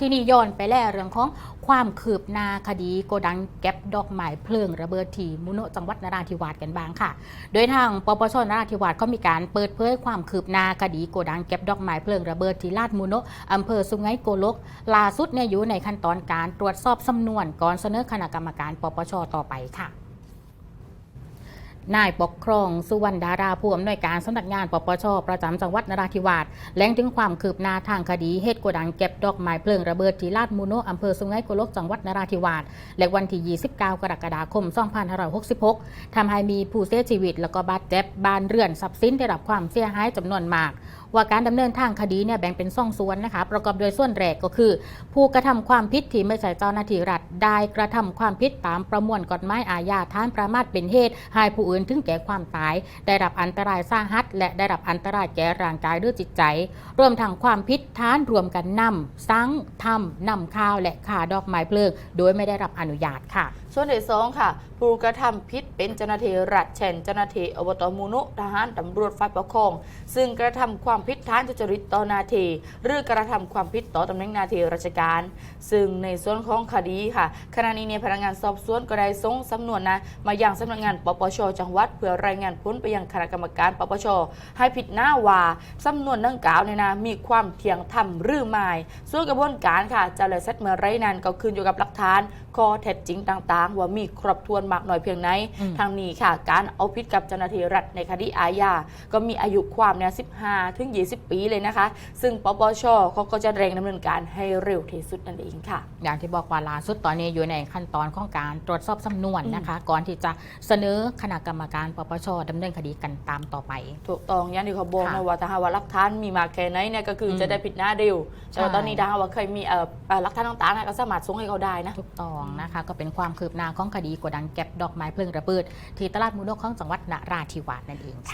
ที่นี่ย้อนไปแล้วเรื่องของความคืบหน้าคดีโกดังแก็บดอกไม้เพลิงระเบิดที่มุโนจังหวัดนราธิวาสกันบ้างค่ะ โดยทางปปชนราธิวาสเขามีการเปิดเผยความคืบหน้าคดีโกดังเก็บดอกไม้เพลิงระเบิดที่ลาดมุโนอำเภอสุไหงโกลกล่าสุดเนี่ยอยู่ในขั้นตอนการตรวจสอบสำนวนก่อนเสนอคณะกรรมการปปชต่อไปค่ะ นายปกครองสุวรรณดาราผู้อำนวยการสำนักงานปปชประจำจังหวัดนราธิวาสแหล่งถึงความคืบหน้าทางคดีเหตุโกดังเก็บดอกไม้เพลิงระเบิดที่ลาดมูโนอำเภอสุไหงโกลกจังหวัดนราธิวาสและวันที่ 29 กรกฎาคม 2566 ทำให้มีผู้เสียชีวิต แล้วก็บาดเจ็บ บานเรือนทรัพย์สินได้รับความเสียหายจำนวนมากว่าการดำเนินทางคดีเนี่ยแบ่งเป็นสองส่วนนะคะ ประกอบโดยส่วนแรกก็คือ ผู้กระทำความผิดที่ไม่ใช่เจ้าหน้าที่รัฐได้กระทำความผิดตามประมวลกฎหมายอาญาฐานประมาทเป็นเหตุให้ผู้อื่นถึงแก่ความตาย ได้รับอันตรายสาหัส และได้รับอันตรายแก่ร่างกายหรือจิตใจ รวมทั้งความผิดฐานรวมกันนำสังทำนำข้าวและขาดอกไม้เพลิง โดยไม่ได้รับอนุญาตค่ะ ส่วนที่สองค่ะผู้กระทำผิดเป็นเจ้าหน้าที่รัฐเช่นเจ้าหน้าที่อบตมูนุทหารตำรวจฝ่ายปกครอง ซึ่งกระทำความผิดฐานทุจริตต่อหนาทีหรือกระทำความผิดต่อตำแหน่งหนาทีราชการ ซึ่งในส่วนของคดีค่ะขณะนี้เนี่ยพนักงานสอบสวนก็ได้ส่งสำนวนนะมายังสำนักงานปปชจังหวัด เพื่อรายงานผลไปยังคณะกรรมการปปชให้ผิดหน้าว่าสำนวนดังกล่าวเนี่ยนะมีความเที่ยงธรรมหรือไม่ส่วนกระบวนการค่ะจะเลยเสร็จเมื่อไรนั้นก็ขึ้นอยู่กับหลักฐาน ข้อเท็จจริงต่างๆ ว่ามีครบถ้วนมากน้อยเพียงไหนอืมทางนี้ค่ะ การเอาผิดกับเจ้าหน้าที่รัฐในคดีอาญาก็มีอายุความเนี่ย15 ถึง 20 ปีเลยนะคะ ซึ่งปปชเขาก็จะเร่งดำเนินการให้เร็วที่สุดนั่นเองค่ะ อย่างที่บอกว่าล่าสุดตอนนี้อยู่ในขั้นตอนของการตรวจสอบสำนวนนะคะ ก่อนที่จะเสนอคณะกรรมการปปชดำเนินคดีกันตามต่อไป ถูกต้องอย่างที่เขาบอกค่ะนะว่าถ้าหากว่าหลักฐานมีมากแค่ไหนเนี่ยก็คืออมจะได้ผิดหน้าเดียวแต่ว่าใช่ตอนนี้ถ้าหากว่าเคยมีเอ่อเอ่อหลักฐานต่างๆนะก็สามารถส่งให้เขาได้นะถูกต้องนะคะก็เป็นความคืบหน้าของคดีโกดังเก็บดอกไม้เพลิงระเบิด ที่ตลาดมูโนของจังหวัดนราธิวาสนั่นเองค่ะ